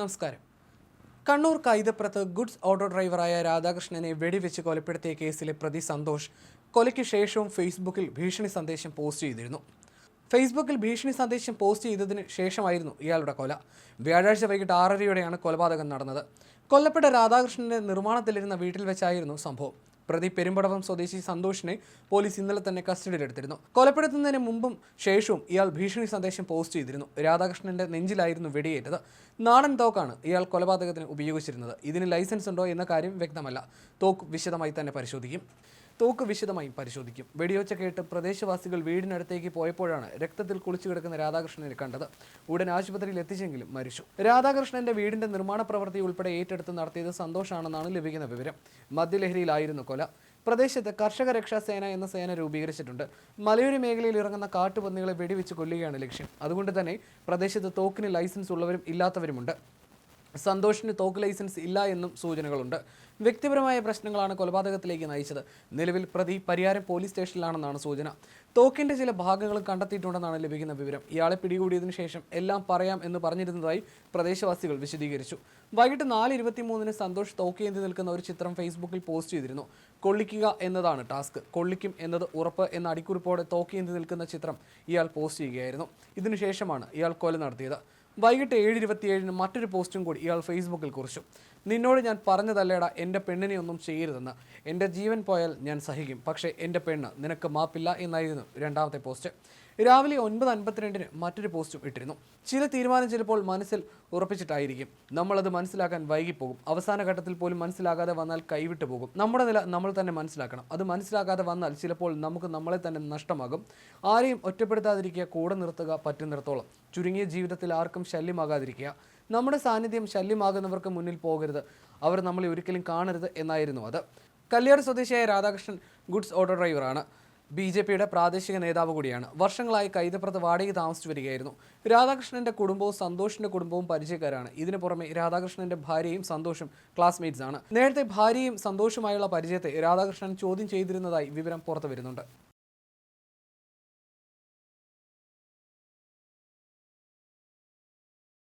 നമസ്കാരം. Kannur കൈതപ്രത്ത് goods auto ഡ്രൈവറായ രാധാകൃഷ്ണനെ വെടിവെച്ച് കൊലപ്പെടുത്തിയ കേസിലെ പ്രതി സന്തോഷ് കൊലയ്ക്ക് ശേഷവും ഫേസ്ബുക്കിൽ ഭീഷണി സന്ദേശം പോസ്റ്റ് ചെയ്തിരുന്നു. ഫേസ്ബുക്കിൽ ഭീഷണി സന്ദേശം പോസ്റ്റ് ചെയ്തതിന് ശേഷമായിരുന്നു ഇയാളുടെ കൊല. വ്യാഴാഴ്ച വൈകിട്ട് ആറരയോടെയാണ് കൊലപാതകം നടന്നത്. കൊല്ലപ്പെട്ട രാധാകൃഷ്ണന്റെ നിർമ്മാണത്തിലിരുന്ന വീട്ടിൽ വെച്ചായിരുന്നു സംഭവം. പ്രതി പെരുമ്പടവം സ്വദേശി സന്തോഷിനെ പോലീസ് ഇന്നലെ തന്നെ കസ്റ്റഡിയിലെടുത്തിരുന്നു. കൊലപ്പെടുത്തുന്നതിന് മുമ്പും ശേഷവും ഇയാൾ ഭീഷണി സന്ദേശം പോസ്റ്റ് ചെയ്തിരുന്നു. രാധാകൃഷ്ണന്റെ നെഞ്ചിലായിരുന്നു വെടിയേറ്റത്. നാടൻ തോക്കാണ് ഇയാൾ കൊലപാതകത്തിന് ഉപയോഗിച്ചിരുന്നത്. ഇതിന് ലൈസൻസ് ഉണ്ടോ എന്ന കാര്യം വ്യക്തമല്ല. തോക്ക് വിശദമായി തന്നെ പരിശോധിക്കും. തോക്ക് വിശദമായി പരിശോധിക്കും. വെടിയൊച്ച കേട്ട് പ്രദേശവാസികൾ വീടിനടുത്തേക്ക് പോയപ്പോഴാണ് രക്തത്തിൽ കുളിച്ചു കിടക്കുന്ന രാധാകൃഷ്ണനെ കണ്ടത്. ഉടൻ ആശുപത്രിയിൽ എത്തിച്ചെങ്കിലും മരിച്ചു. രാധാകൃഷ്ണന്റെ വീടിന്റെ നിർമ്മാണ പ്രവൃത്തി ഉൾപ്പെടെ ഏറ്റെടുത്ത് നടത്തിയത് സന്തോഷാണെന്നാണ് ലഭിക്കുന്ന വിവരം. മദ്യലഹരിയിലായിരുന്നു കൊല. പ്രദേശത്ത് കർഷക രക്ഷാ സേന എന്ന സേന രൂപീകരിച്ചിട്ടുണ്ട്. മലയോര മേഖലയിൽ ഇറങ്ങുന്ന കാട്ടുപന്നികളെ വെടിവെച്ച് കൊല്ലുകയാണ് ലക്ഷ്യം. അതുകൊണ്ട് തന്നെ പ്രദേശത്ത് തോക്കിന് ലൈസൻസ് ഉള്ളവരും ഇല്ലാത്തവരുമുണ്ട്. സന്തോഷിന് തോക്ക് ലൈസൻസ് ഇല്ല എന്നും സൂചനകളുണ്ട്. വ്യക്തിപരമായ പ്രശ്നങ്ങളാണ് കൊലപാതകത്തിലേക്ക് നയിച്ചത്. നിലവിൽ പ്രതി പരിയാരം പോലീസ് സ്റ്റേഷനിലാണെന്നാണ് സൂചന. തോക്കിന്റെ ചില ഭാഗങ്ങൾ കണ്ടെത്തിയിട്ടുണ്ടെന്നാണ് ലഭിക്കുന്ന വിവരം. ഇയാളെ പിടികൂടിയതിനു ശേഷം എല്ലാം പറയാം എന്ന് പറഞ്ഞിരുന്നതായി പ്രദേശവാസികൾ വിശദീകരിച്ചു. വൈകിട്ട് നാല് ഇരുപത്തിമൂന്നിന് സന്തോഷ് തോക്കേന്തി നിൽക്കുന്ന ഒരു ചിത്രം ഫേസ്ബുക്കിൽ പോസ്റ്റ് ചെയ്തിരുന്നു. കൊള്ളിക്കുക എന്നതാണ് ടാസ്ക്. കൊള്ളിക്കും എന്നത് ഉറപ്പ് എന്ന അടിക്കുറിപ്പോടെ തോക്കേന്തി നിൽക്കുന്ന ചിത്രം ഇയാൾ പോസ്റ്റ് ചെയ്യുകയായിരുന്നു. ഇതിനുശേഷമാണ് ഇയാൾ കൊല നടത്തിയത്. വൈകിട്ട് ഏഴ് ഇരുപത്തിയേഴിന് മറ്റൊരു പോസ്റ്റും കൂടി ഇയാൾ ഫേസ്ബുക്കിൽ കുറിച്ചു. നിന്നോട് ഞാൻ പറഞ്ഞതല്ലേടാ എന്റെ പെണ്ണിനെ ഒന്നും ചെയ്യരുതെന്ന്. എന്റെ ജീവൻ പോയാൽ ഞാൻ സഹിക്കും. പക്ഷേ എന്റെ പെണ്ണ് നിനക്ക് മാപ്പില്ല എന്നായിരുന്നു രണ്ടാമത്തെ പോസ്റ്റ്. രാവിലെ ഒൻപത് അൻപത്തിരണ്ടിന് മറ്റൊരു പോസ്റ്റും ഇട്ടിരുന്നു. ചില തീരുമാനം ചിലപ്പോൾ മനസ്സിൽ ഉറപ്പിച്ചിട്ടായിരിക്കും. നമ്മളത് മനസ്സിലാക്കാൻ വൈകിപ്പോകും. അവസാന ഘട്ടത്തിൽ പോലും മനസ്സിലാകാതെ വന്നാൽ കൈവിട്ടു പോകും. നമ്മുടെ നില നമ്മൾ തന്നെ മനസ്സിലാക്കണം. അത് മനസ്സിലാക്കാതെ വന്നാൽ ചിലപ്പോൾ നമുക്ക് നമ്മളെ തന്നെ നഷ്ടമാകും. ആരെയും ഒറ്റപ്പെടുത്താതിരിക്കുക കൂടെ നിർത്തുക പറ്റുന്നിടത്തോളം ചുരുങ്ങിയ ജീവിതത്തിൽ ആർക്കും ശല്യമാകാതിരിക്കുക. നമ്മുടെ സാന്നിധ്യം ശല്യമാകുന്നവർക്ക് മുന്നിൽ പോകരുത്. അവർ നമ്മളെ ഒരിക്കലും കാണരുത് എന്നായിരുന്നു അത്. കല്യാട് സ്വദേശിയായ രാധാകൃഷ്ണൻ ഗുഡ്സ് ഓട്ടോ ഡ്രൈവറാണ് ബി ജെ പിയുടെ പ്രാദേശിക നേതാവ് കൂടിയാണ്. വർഷങ്ങളായി കൈതപ്രത് വാടകയ്ക്ക് താമസിച്ചു വരികയായിരുന്നു. രാധാകൃഷ്ണന്റെ കുടുംബവും സന്തോഷിന്റെ കുടുംബവും പരിചയക്കാരാണ്. ഇതിനു പുറമെ രാധാകൃഷ്ണന്റെ ഭാര്യയും സന്തോഷും ക്ലാസ്മേറ്റ്സ് ആണ്. നേരത്തെ ഭാര്യയും സന്തോഷുമായുള്ള പരിചയത്തെ രാധാകൃഷ്ണൻ ചോദ്യം ചെയ്തിരുന്നതായി വിവരം പുറത്തു വരുന്നുണ്ട്